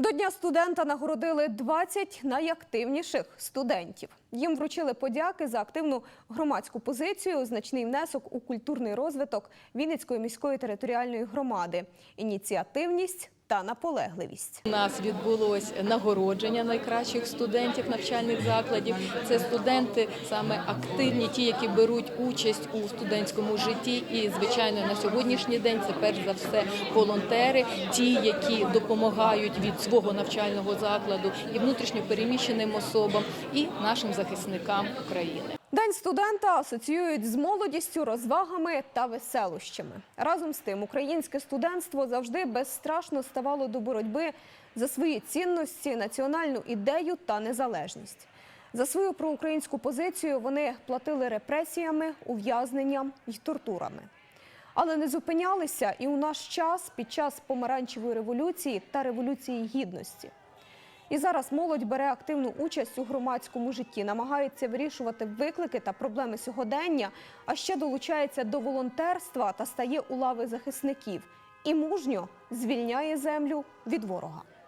До Дня студента нагородили 20 найактивніших студентів. Їм вручили подяки за активну громадську позицію, значний внесок у культурний розвиток Вінницької міської територіальної громади, ініціативність та наполегливість. У нас відбулось нагородження найкращих студентів навчальних закладів. Це студенти саме активні, ті, які беруть участь у студентському житті. І звичайно, на сьогоднішній день це перш за все волонтери, ті, які допомагають від свого навчального закладу і внутрішньо переміщеним особам, і нашим захисникам України. День студента асоціюють з молодістю, розвагами та веселощами. Разом з тим, українське студентство завжди безстрашно ставало до боротьби за свої цінності, національну ідею та незалежність. За свою проукраїнську позицію вони платили репресіями, ув'язненням і тортурами. Але не зупинялися і у наш час під час помаранчевої революції та революції гідності. І зараз молодь бере активну участь у громадському житті, намагається вирішувати виклики та проблеми сьогодення, а ще долучається до волонтерства та стає у лави захисників і мужньо звільняє землю від ворога.